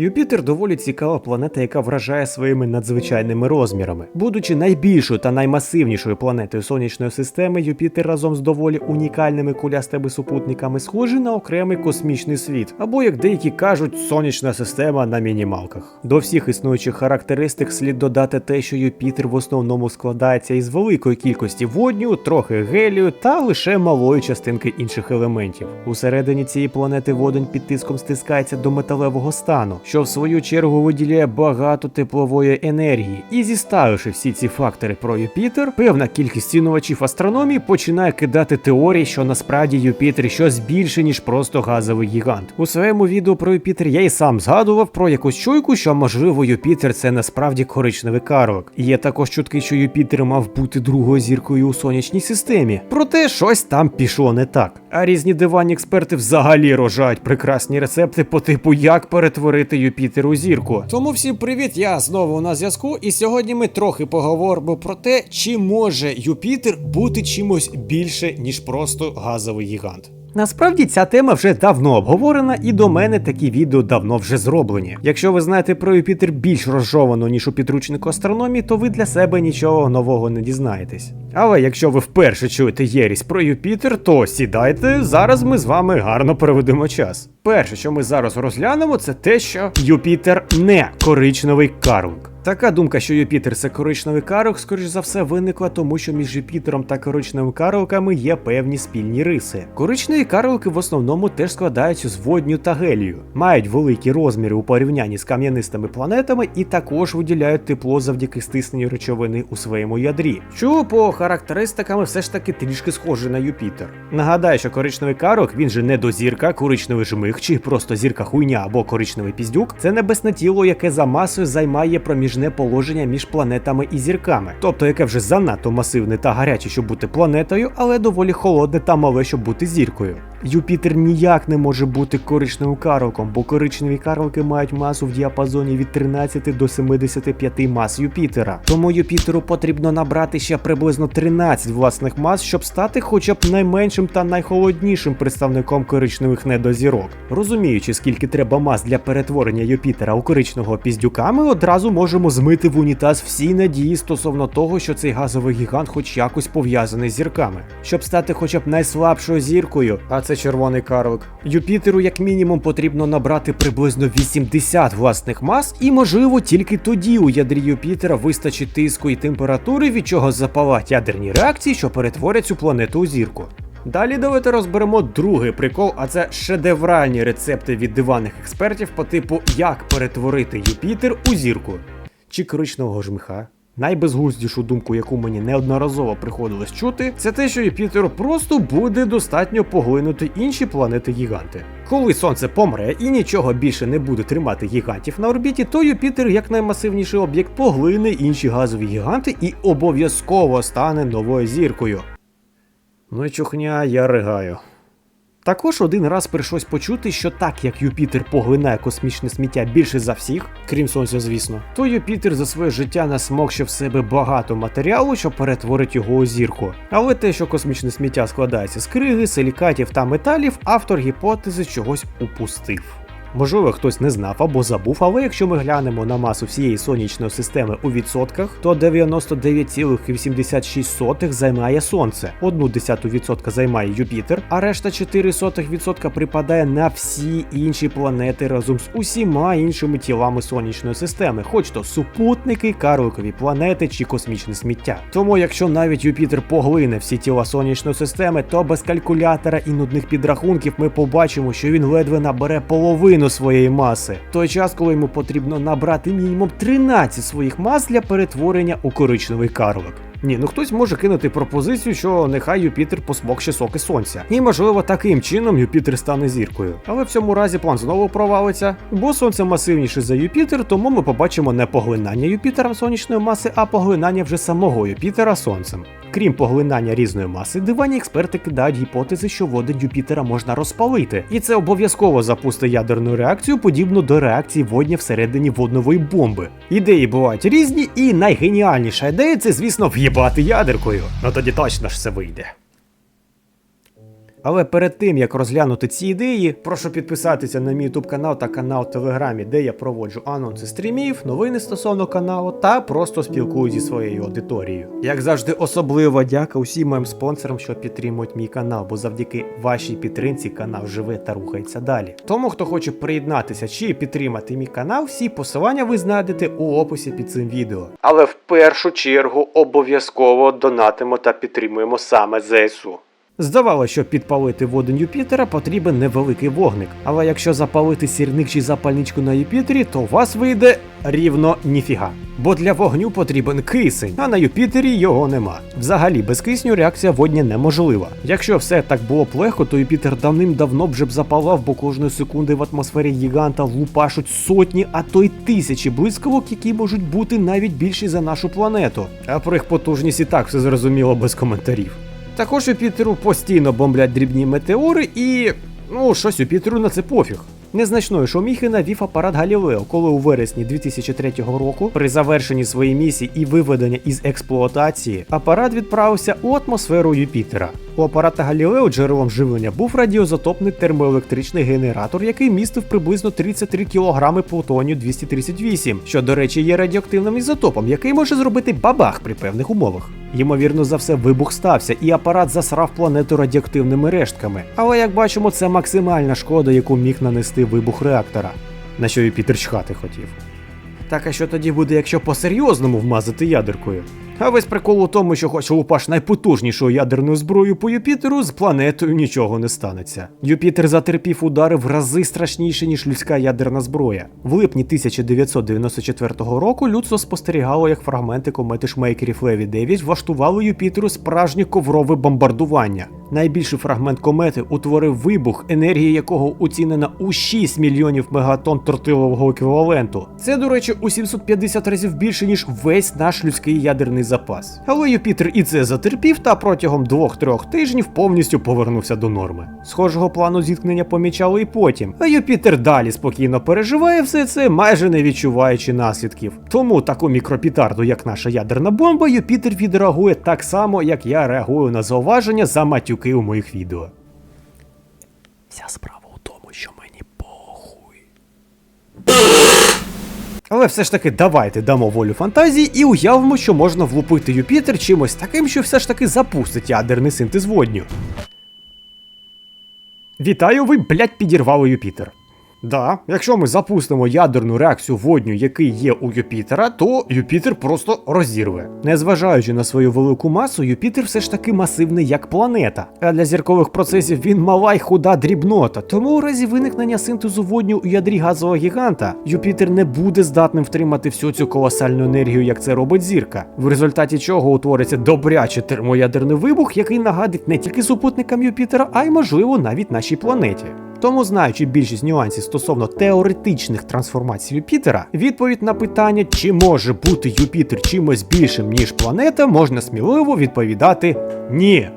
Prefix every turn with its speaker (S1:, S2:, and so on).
S1: Юпітер доволі цікава планета, яка вражає своїми надзвичайними розмірами. Будучи найбільшою та наймасивнішою планетою сонячної системи, Юпітер разом з доволі унікальними кулястими супутниками схожий на окремий космічний світ, або як деякі кажуть, сонячна система на мінімалках. До всіх існуючих характеристик слід додати те, що Юпітер в основному складається із великої кількості водню, трохи гелію та лише малої частинки інших елементів. Усередині цієї планети водень під тиском стискається до металевого стану, що в свою чергу виділяє багато теплової енергії. І зіставивши всі ці фактори про Юпітер, певна кількість цінувачів астрономії починає кидати теорії, що насправді Юпітер щось більше, ніж просто газовий гігант. У своєму відео про Юпітер я і сам згадував про якусь чуйку, що можливо Юпітер це насправді коричневий карлик. Є також чутки, що Юпітер мав бути другою зіркою у сонячній системі. Проте щось там пішло не так. А різні диванні експерти взагалі рожають прекрасні рецепти по типу як перетворити Юпітер у зірку. Тому всім привіт, я знову на зв'язку, і сьогодні ми трохи поговоримо про те, чи може Юпітер бути чимось більше, ніж просто газовий гігант. Насправді ця тема вже давно обговорена, і до мене такі відео давно вже зроблені. Якщо ви знаєте про Юпітер більш розжовано, ніж у підручнику астрономії, то ви для себе нічого нового не дізнаєтесь. Але якщо ви вперше чуєте єрість про Юпітер, то сідайте, зараз ми з вами гарно проведемо час. Перше, що ми зараз розглянемо, це те, що Юпітер не коричневий карлик. Така думка, що Юпітер це коричневий карлик, скоріш за все, виникла тому, що між Юпітером та коричневими карликами є певні спільні риси. Коричневі карлики в основному теж складаються з водню та гелію, мають великі розміри у порівнянні з кам'янистими планетами і також виділяють тепло завдяки стисненню речовини у своєму ядрі, що по характеристиками все ж таки трішки схоже на Юпітер. Нагадаю, що коричневий карлик, він же не дозірка, коричневий жмих чи просто зірка хуйня або коричневий піздюк. Це небесне тіло, яке за масою займає проміжне положення між планетами і зірками, тобто яке вже занадто масивне та гаряче, щоб бути планетою, але доволі холодне та мале, щоб бути зіркою. Юпітер ніяк не може бути коричневим карликом, бо коричневі карлики мають масу в діапазоні від 13 до 75 мас Юпітера. Тому Юпітеру потрібно набрати ще приблизно 13 власних мас, щоб стати хоча б найменшим та найхолоднішим представником коричневих недозірок. Розуміючи, скільки треба мас для перетворення Юпітера у коричневого піздюка, ми одразу можемо змити в унітаз всі надії стосовно того, що цей газовий гігант хоч якось пов'язаний з зірками. Щоб стати хоча б найслабшою зіркою, а це червоний карлик, Юпітеру як мінімум потрібно набрати приблизно 80 власних мас, і можливо тільки тоді у ядрі Юпітера вистачить тиску і температури, від чого запалать ядерні реакції, що перетворять цю планету у зірку. Далі давайте розберемо другий прикол, а це шедевральні рецепти від диванних експертів по типу як перетворити Юпітер у зірку чи коричневого жмиха. Найбезглуздішу думку, яку мені неодноразово приходилось чути, це те, що Юпітер просто буде достатньо поглинути інші планети-гіганти. Коли сонце помре і нічого більше не буде тримати гігантів на орбіті, то Юпітер, як наймасивніший об'єкт, поглине інші газові гіганти і обов'язково стане новою зіркою. Ну і чухня, я ригаю. Також один раз прийшлось почути, що так як Юпітер поглинає космічне сміття більше за всіх, крім сонця, звісно, то Юпітер за своє життя насмокшив в себе багато матеріалу, що перетворить його у зірку. Але те, що космічне сміття складається з криги, силікатів та металів, автор гіпотези чогось упустив. Можливо, хтось не знав або забув, але якщо ми глянемо на масу всієї сонячної системи у відсотках, то 99,86 займає Сонце, 1 десяту відсотка займає Юпітер, а решта 4% припадає на всі інші планети разом з усіма іншими тілами сонячної системи, хоч то супутники, карликові планети чи космічне сміття. Тому, якщо навіть Юпітер поглине всі тіла сонячної системи, то без калькулятора і нудних підрахунків ми побачимо, що він ледве набере половину своєї маси. Той час, коли йому потрібно набрати мінімум 13 своїх мас для перетворення у коричневий карлик. Ні, ну хтось може кинути пропозицію, що нехай Юпітер посмокше соки сонця. І можливо таким чином Юпітер стане зіркою. Але в цьому разі план знову провалиться, бо сонце масивніше за Юпітер, тому ми побачимо не поглинання Юпітером сонячної маси, а поглинання вже самого Юпітера сонцем. Крім поглинання різної маси, дивані експерти кидають гіпотези, що води Юпітера можна розпалити, і це обов'язково запустить ядерну реакцію, подібну до реакції водня всередині воднової бомби. Ідеї бувають різні, і найгеніальніша ідея це, звісно, в'їбати ядеркою. Ну тоді точно ж все вийде. Але перед тим як розглянути ці ідеї, прошу підписатися на мій YouTube канал та канал в Телеграмі, де я проводжу анонси стрімів, новини стосовно каналу та просто спілкуюсь зі своєю аудиторією. Як завжди, особлива дяка усім моїм спонсорам, що підтримують мій канал, бо завдяки вашій підтримці канал живе та рухається далі. Тому, хто хоче приєднатися чи підтримати мій канал, всі посилання ви знайдете у описі під цим відео. Але в першу чергу обов'язково донатимо та підтримуємо саме ЗСУ. Здавалося, що підпалити воду Юпітера потрібен невеликий вогник, але якщо запалити сірник чи запальничку на Юпітері, то у вас вийде рівно ніфіга. Бо для вогню потрібен кисень, а на Юпітері його нема. Взагалі, без кисню реакція водня неможлива. Якщо все так було б легко, то Юпітер давним-давно б вже б запалав, бо кожної секунди в атмосфері гіганта лупашуть сотні, а то й тисячі блискавок, які можуть бути навіть більші за нашу планету. А про їх потужність і так все зрозуміло без коментарів. Також Юпітеру постійно бомблять дрібні метеори і. ну, щось Пітеру на це пофіг. Незначної шоміхи навів апарат Галілео, коли у вересні 2003 року, при завершенні своєї місії і виведення із експлуатації, апарат відправився у атмосферу Юпітера. У апарата Галілео джерелом живлення був радіозатопний термоелектричний генератор, який містив приблизно 33 кг плутонію 238, що, до речі, є радіоактивним ізотопом, який може зробити бабах при певних умовах. Ймовірно за все, вибух стався, і апарат засрав планету радіоактивними рештками. Але як бачимо, це максимальна шкода, яку міг нанести вибух реактора, на що Юпітер чхати хотів. Так а що тоді буде, якщо по-серйозному вмазати ядеркою? А весь прикол у тому, що хоч лупаш найпотужнішою ядерною зброєю по Юпітеру, з планетою нічого не станеться. Юпітер затерпів удари в рази страшніші, ніж людська ядерна зброя. В липні 1994 року людство спостерігало, як фрагменти комети шмейкерів Леві 9 влаштували Юпітеру справжнє коврове бомбардування. Найбільший фрагмент комети утворив вибух, енергія якого оцінена у 6 мільйонів мегатонн тортилового еквіваленту. Це, до речі, у 750 разів більше, ніж весь наш людський ядерний запас. Але Юпітер і це затерпів та протягом 2-3 тижнів повністю повернувся до норми. Схожого плану зіткнення помічали і потім. А Юпітер далі спокійно переживає все це, майже не відчуваючи наслідків. Тому таку мікропітарду, як наша ядерна бомба, Юпітер відреагує так само, як я реагую на зауваження за матюки у моїх відео. Вся справа у тому, що мені похуй. Але все ж таки давайте дамо волю фантазії і уявимо, що можна влупити Юпітер чимось таким, що все ж таки запустить ядерний синтез водню. Вітаю, ви, блядь, підірвали Юпітер. Да, якщо ми запустимо ядерну реакцію водню, який є у Юпітера, то Юпітер просто розірве. Незважаючи на свою велику масу, Юпітер все ж таки масивний як планета. А для зіркових процесів він мала й худа дрібнота. Тому у разі виникнення синтезу водню у ядрі газового гіганта Юпітер не буде здатним втримати всю цю колосальну енергію, як це робить зірка. В результаті чого утвориться добрячий термоядерний вибух, який нагадить не тільки супутникам Юпітера, а й можливо навіть нашій планеті. Тому, знаючи більшість нюансів стосовно теоретичних трансформацій Юпітера, відповідь на питання, чи може бути Юпітер чимось більшим ніж планета, можна сміливо відповідати ні.